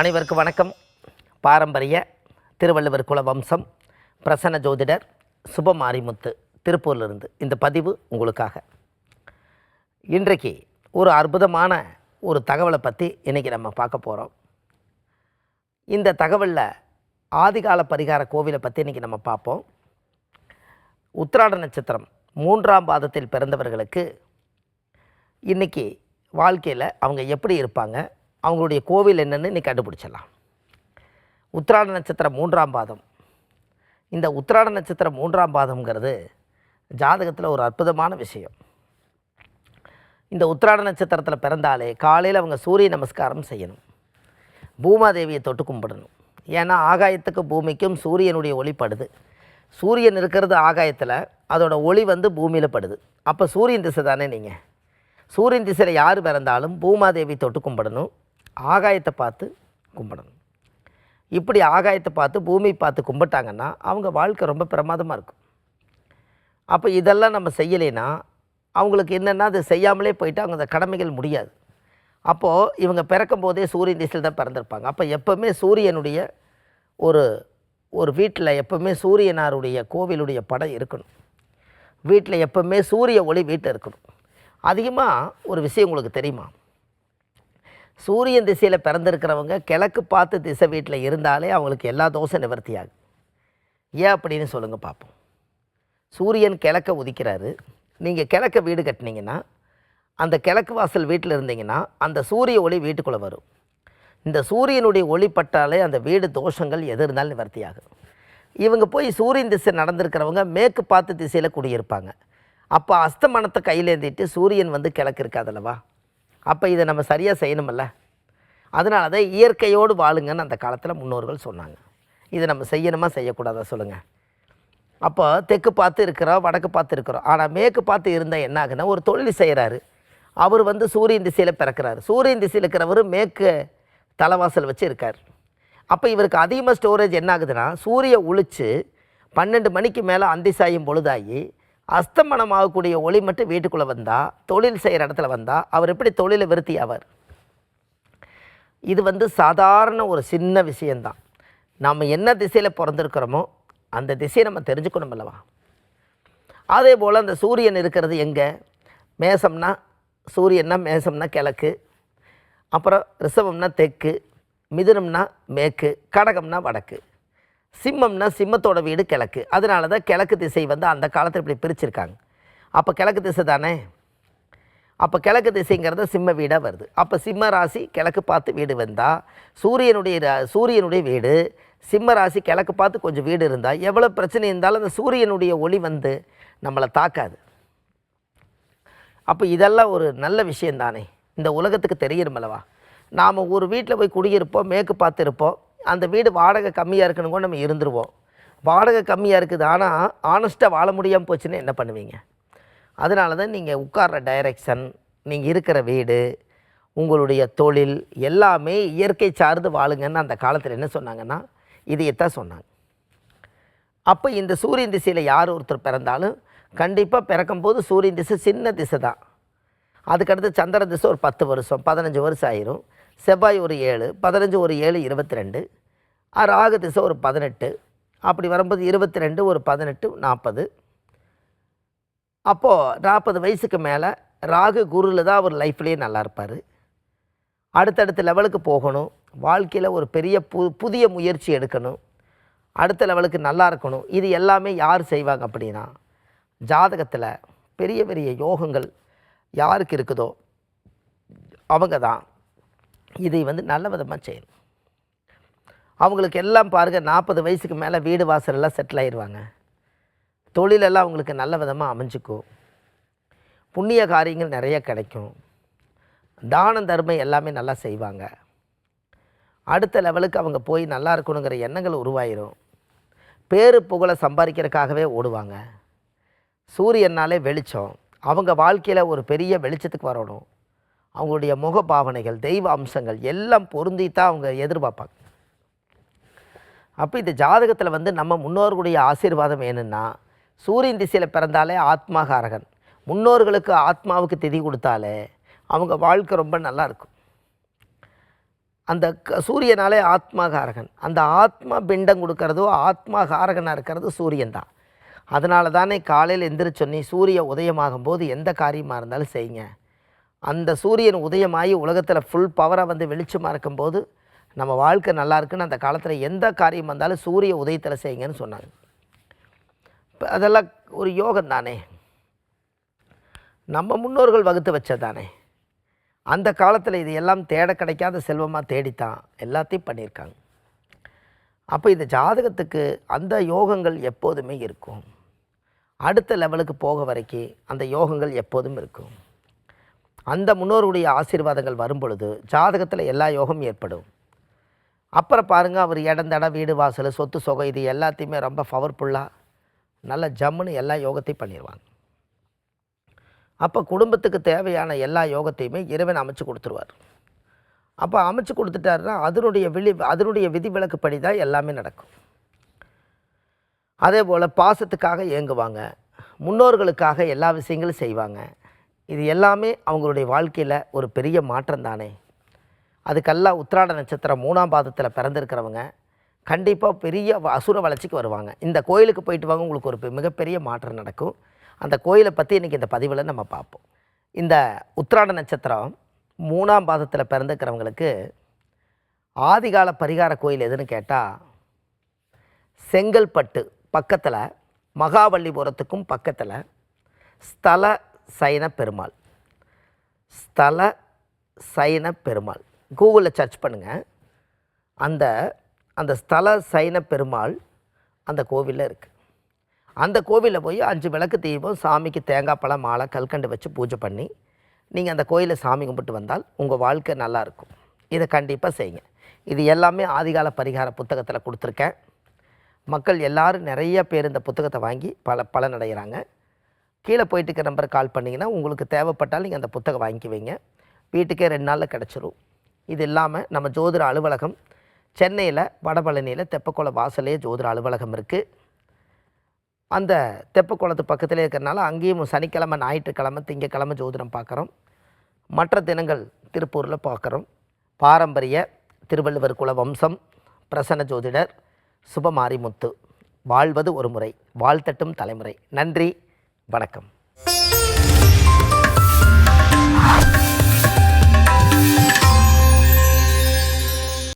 அனைவருக்கும் வணக்கம். பாரம்பரிய திருவள்ளுவர் குல வம்சம் பிரசன்ன ஜோதிடர் சுபமாரிமுத்து திருப்பூர்லேருந்து இந்த பதிவு உங்களுக்காக. இன்றைக்கு ஒரு அற்புதமான ஒரு தகவலை பற்றி இன்றைக்கி நம்ம பார்க்க போகிறோம் இந்த தகவலில் ஆதிகால பரிகார கோவிலை பற்றி இன்றைக்கி நம்ம பார்ப்போம். உத்திராட நட்சத்திரம் மூன்றாம் பாதத்தில் பிறந்தவர்களுக்கு இன்றைக்கி வாழ்க்கையில் அவங்க எப்படி இருப்பாங்க? அவங்களுடைய கோவில் என்னென்னு நீ கண்டுபிடிச்சிடலாம். உத்திராட நட்சத்திரம் மூன்றாம் பாதம். இந்த உத்திராட நட்சத்திரம் மூன்றாம் பாதம்ங்கிறது ஜாதகத்தில் ஒரு அற்புதமான விஷயம். இந்த உத்திராட நட்சத்திரத்தில் பிறந்தாலே காலையில் அவங்க சூரிய நமஸ்காரம் செய்யணும். பூமாதேவியை தொட்டு கும்பிடணும். ஏன்னா ஆகாயத்துக்கு பூமிக்கும் சூரியனுடைய ஒளிப்படுது சூரியன் இருக்கிறது ஆகாயத்தில் அதோட ஒளி வந்து பூமியில் படுது. அப்போ சூரியன் திசை தானே நீங்கள் சூரியன் திசையில் யார் பிறந்தாலும் பூமாதேவி தொட்டு கும்பிடணும். ஆகாயத்தை பார்த்து கும்பிடணும். இப்படி ஆகாயத்தை பார்த்து பூமி பார்த்து கும்பிட்டாங்கன்னா அவங்க வாழ்க்கை ரொம்ப பிரமாதமாக இருக்கும். அப்போ இதெல்லாம் நம்ம செய்யலைன்னா அவங்களுக்கு என்னென்னா அது செய்யாமலே போயிட்டு அவங்க அந்த கடமைகள் முடியாது. அப்போது இவங்க பிறக்கும் போதே சூரியன் திசையில் தான் பிறந்திருப்பாங்க. அப்போ எப்போவுமே சூரியனுடைய ஒரு ஒரு வீட்டில் எப்போவுமே சூரியனாருடைய கோவிலுடைய படம் இருக்கணும். வீட்டில் எப்போவுமே சூரிய ஒளி வீட்டில் இருக்கணும். அதிகமாக ஒரு விஷயம் உங்களுக்கு தெரியுமா? சூரியன் திசையில் பிறந்திருக்கிறவங்க கிழக்கு பார்த்து திசை வீட்டில் இருந்தாலே அவங்களுக்கு எல்லா தோசை நிவர்த்தி ஆகும் ஏன் அப்படின்னு சொல்லுங்கள் பார்ப்போம் சூரியன் கிழக்க உதிக்கிறாரு. நீங்கள் கிழக்க வீடு கட்டினீங்கன்னா அந்த கிழக்கு வாசல் வீட்டில் இருந்தீங்கன்னா அந்த சூரிய ஒளி வீட்டுக்குள்ளே வரும். இந்த சூரியனுடைய ஒளி பட்டாலே அந்த வீடு தோஷங்கள் எது இருந்தாலும் நிவர்த்தி ஆகும் இவங்க போய் சூரியன் திசை நடந்திருக்கிறவங்க மேற்கு பார்த்து திசையில் குடியிருப்பாங்க. அப்போ அஸ்தமனத்தை கையிலேந்திட்டு சூரியன் வந்து கிழக்கு இருக்காதல்லவா அப்போ இதை நம்ம சரியாக செய்யணுமில்ல? அதனால தான் இயற்கையோடு வாழுங்கன்னு அந்த காலத்தில் முன்னோர்கள் சொன்னாங்க. இதை நம்ம செய்யணுமா செய்யக்கூடாதா சொல்லுங்கள் அப்போ தெற்கு பார்த்து இருக்கிறோம் வடக்கு பார்த்து இருக்கிறோம். ஆனால் மேற்கு பார்த்து இருந்தால் என்ன ஒரு தொழில் செய்கிறாரு அவர் வந்து சூரியன் திசையில் பிறக்கிறாரு. சூரியன் திசையில் இருக்கிறவர் மேற்கு தலைவாசல் வச்சு இருக்கார். அப்போ இவருக்கு அதிகமாக ஸ்டோரேஜ் என்ன ஆகுதுன்னா சூரிய ஒழிச்சு பன்னெண்டு மணிக்கு மேலே அந்தி சாயும் பொழுதாகி அஸ்தமனம் ஆகக்கூடிய ஒளி மட்டும் வீட்டுக்குள்ளே வந்தால் தொழில் செய்கிற இடத்துல வந்தால் அவர் எப்படி தொழிலை விருத்தி ஆவார்? இது வந்து சாதாரண ஒரு சின்ன விஷயந்தான் நாம் என்ன திசையில் பிறந்திருக்கிறோமோ அந்த திசையை நம்ம தெரிஞ்சுக்கணும் அல்லவா? அதே போல் அந்த சூரியன் இருக்கிறது எங்கே? மேசம்னா சூரியன்னா மேசம்னா கிழக்கு அப்புறம் ரிஷபம்னா தெற்கு மிதுனம்னா மேற்கு கடகம்னா வடக்கு. சிம்மம்னா சிம்மத்தோட வீடு கிழக்கு. அதனால தான் கிழக்கு திசை வந்து அந்த காலத்தில் இப்படி பிரிச்சிருக்காங்க. அப்போ கிழக்கு திசை தானே? அப்போ கிழக்கு திசைங்கிறது சிம்ம வீடாக வருது. அப்போ சிம்ம ராசி கிழக்கு பார்த்து வீடு வந்தால் சூரியனுடைய சூரியனுடைய வீடு சிம்ம ராசி கிழக்கு பார்த்து கொஞ்சம் வீடு இருந்தால் எவ்வளோ பிரச்சனை இருந்தாலும் அந்த சூரியனுடைய ஒளி வந்து நம்மளை தாக்காது. அப்போ இதெல்லாம் ஒரு நல்ல விஷயம் தானே இந்த உலகத்துக்கு தெரியணுமல்லவா நாம் ஒரு வீட்டில் போய் குடியிருப்போம் மேற்கு பார்த்து இருப்போம் அந்த வீடு வாடகை கம்மியாக இருக்குன்னு கூட நம்ம இருந்துருவோம். வாடகை கம்மியாக இருக்குது ஆனால் ஆனஸ்ட்டாக வாழ முடியாமல் போச்சுன்னா என்ன பண்ணுவீங்க? அதனால தான் நீங்கள் உட்கார்ற டைரக்ஷன் நீங்கள் இருக்கிற வீடு உங்களுடைய தொழில் எல்லாமே இயற்கை சார்ந்து வாழுங்கன்னு அந்த காலத்தில் என்ன சொன்னாங்கன்னா இதையத்தான் சொன்னாங்க. அப்போ இந்த சூரியன் திசையில் யார் ஒருத்தர் பிறந்தாலும் கண்டிப்பாக பிறக்கும்போது சூரியன் திசை சின்ன திசை தான். அதுக்கடுத்து சந்திர திசை ஒரு பத்து வருஷம் பதினஞ்சு வருஷம் ஆயிரும். செவ்வாய் ஒரு ஏழு பதினஞ்சு ஒரு ஏழு இருபத்தி ரெண்டு ராகு திசை ஒரு பதினெட்டு. அப்படி வரும்போது இருபத்தி ரெண்டு ஒரு பதினெட்டு நாற்பது அப்போது நாற்பது வயசுக்கு மேலே ராகு குருவில் தான் அவர் லைஃப்லேயே நல்லா இருப்பார். அடுத்தடுத்த லெவலுக்கு போகணும். வாழ்க்கையில் ஒரு பெரிய பு புதிய முயற்சி எடுக்கணும். அடுத்த லெவலுக்கு நல்லா இருக்கணும். இது எல்லாமே யார் செய்வாங்க அப்படின்னா ஜாதகத்தில் பெரிய பெரிய யோகங்கள் யாருக்கு இருக்குதோ அவங்க தான் இதை வந்து நல்ல விதமாக செய்யணும். அவங்களுக்கு எல்லாம் பாருங்கள் நாற்பது வயசுக்கு மேலே வீடு வாசலெல்லாம் செட்டில் ஆயிடுவாங்க தொழிலெல்லாம் அவங்களுக்கு நல்ல விதமாக அமைஞ்சுக்கும். புண்ணிய காரியங்கள் நிறைய கிடைக்கும். தானம் தர்மம் எல்லாமே நல்லா செய்வாங்க. அடுத்த லெவலுக்கு அவங்க போய் நல்லா இருக்கணுங்கிற எண்ணங்கள் உருவாயிரும். பேரு புகழை சம்பாதிக்கிறதுக்காகவே ஓடுவாங்க. சூரியனாலே வெளிச்சம். அவங்க வாழ்க்கையில் ஒரு பெரிய வெளிச்சத்துக்கு வரணும். அவங்களுடைய முக பாவனைகள் தெய்வ அம்சங்கள் எல்லாம் பொருந்தி தான் அவங்க எதிர்பார்ப்பாங்க. அப்போ இந்த ஜாதகத்தில் வந்து நம்ம முன்னோர்களுடைய ஆசீர்வாதம் என்னென்னா சூரியன் திசையில் பிறந்தாலே ஆத்மாகாரகன். முன்னோர்களுக்கு ஆத்மாவுக்கு திதி கொடுத்தாலே அவங்க வாழ்க்கை ரொம்ப நல்லா இருக்கும். அந்த க- சூரியனாலே ஆத்மாகாரகன். அந்த ஆத்மா பிண்டம் கொடுக்கறதோ ஆத்மாகாரகனாக இருக்கிறது சூரியன் தான். அதனால தானே காலையில் எந்திரிச்சொன்னே சூரிய உதயமாகும் போது எந்த காரியமாக இருந்தாலும் செய்யுங்க. அந்த சூரியன் உதயமாகி உலகத்தில் ஃபுல் பவராக வந்து வெளிச்சமாக இருக்கும்போது நம்ம வாழ்க்கை நல்லா இருக்குன்னு அந்த காலத்தில் எந்த காரியம் வந்தாலும் சூரிய உதயத்தில் செய்யுங்கன்னு சொன்னாங்க. இப்போ அதெல்லாம் ஒரு யோகம் தானே. நம்ம முன்னோர்கள் வகுத்து வச்சது தானே. அந்த காலத்தில் இது எல்லாம் தேட கிடைக்காத செல்வமாக தேடித்தான் எல்லாத்தையும் பண்ணியிருக்காங்க. அப்போ இந்த ஜாதகத்துக்கு அந்த யோகங்கள் எப்போதுமே இருக்கும். அடுத்த லெவலுக்கு போக வரைக்கும் அந்த யோகங்கள் எப்போதும் இருக்கும். அந்த முன்னோருடைய ஆசீர்வாதங்கள் வரும் பொழுது ஜாதகத்தில் எல்லா யோகம் ஏற்படும். அப்புறம் பாருங்கள் அவர் இடந்தட வீடு வாசல் சொத்து சொகை இது எல்லாத்தையுமே ரொம்ப பவர்ஃபுல்லாக நல்ல ஜம்முன்னு எல்லா யோகத்தையும் பண்ணிடுவாங்க அப்போ குடும்பத்துக்கு தேவையான எல்லா யோகத்தையுமே இறைவன் அமைச்சு கொடுத்துருவார். அப்போ அமைச்சு கொடுத்துட்டாருன்னா அதனுடைய விழி அதனுடைய விதிவிலக்குப்படி தான் எல்லாமே நடக்கும். அதே போல் பாசத்துக்காக இயங்குவாங்க முன்னோர்களுக்காக எல்லா விஷயங்களும் செய்வாங்க. இது எல்லாமே அவங்களுடைய வாழ்க்கையில் ஒரு பெரிய மாற்றம் தானே. அதுக்கெல்லாம் உத்திராட நட்சத்திரம் மூணாம் பாதத்தில் பிறந்திருக்கிறவங்க கண்டிப்பாக பெரிய வ- அசுர வளர்ச்சிக்கு வருவாங்க. இந்த கோயிலுக்கு போயிட்டு வாங்க உங்களுக்கு ஒரு பெ- மிகப்பெரிய மாற்றம் நடக்கும். அந்த கோயிலை பற்றி இன்றைக்கி இந்த பதிவில் நம்ம பார்ப்போம். இந்த உத்திராட நட்சத்திரம் மூணாம் பாதத்தில் பிறந்துக்கிறவங்களுக்கு ஆதிகால பரிகார கோயில் எதுன்னு கேட்டால் செங்கல்பட்டு பக்கத்தில் மகாபலிபுரத்துக்கும் பக்கத்தில் ஸ்தல சைன பெருமாள் ஸ்தல சைன பெருமாள் கூகுளில் சர்ச் பண்ணுங்கள் அந்த அந்த ஸ்தல சைன பெருமாள் அந்த கோவிலில் இருக்குது அந்த கோவிலில் போய் அஞ்சு விளக்கு தீபம் சாமிக்கு தேங்காய் பழம் மாலை கல்கண்டு வச்சு பூஜை பண்ணி நீங்கள் அந்த கோயிலில் சாமி கும்பிட்டு வந்தால் உங்கள் வாழ்க்கை நல்லாயிருக்கும் இதை கண்டிப்பாக செய்யுங்க. இது எல்லாமே ஆதிகால பரிகார புத்தகத்தில் கொடுத்துருக்கேன். மக்கள் எல்லாரும் நிறைய பேர் இந்த புத்தகத்தை வாங்கி பல பலனடைகிறாங்க. கீழே போயிட்டு இருக்க நம்பர் கால் பண்ணிங்கன்னா உங்களுக்கு தேவைப்பட்டால் நீங்கள் அந்த புத்தகம் வாங்கி வைங்க வீட்டுக்கே ரெண்டு நாளில் கிடச்சிரும். இது இல்லாமல் நம்ம ஜோதிட அலுவலகம் சென்னையில் வடபழனியில் தெப்பக்குளம் வாசலே ஜோதிட அலுவலகம் இருக்குது அந்த தெப்பக்குளத்து பக்கத்திலே இருக்கிறனால அங்கேயும் சனிக்கிழமை ஞாயிற்றுக்கிழமை திங்கக்கிழமை ஜோதிடம் பார்க்குறோம் மற்ற தினங்கள் திருப்பூரில் பார்க்குறோம் பாரம்பரிய திருவள்ளுவர் குல வம்சம் பிரசன்ன ஜோதிடர் சுபமாரிமுத்து. வாழ்வது ஒரு முறை வாழ்த்தட்டும் தலைமுறை. நன்றி. வணக்கம்.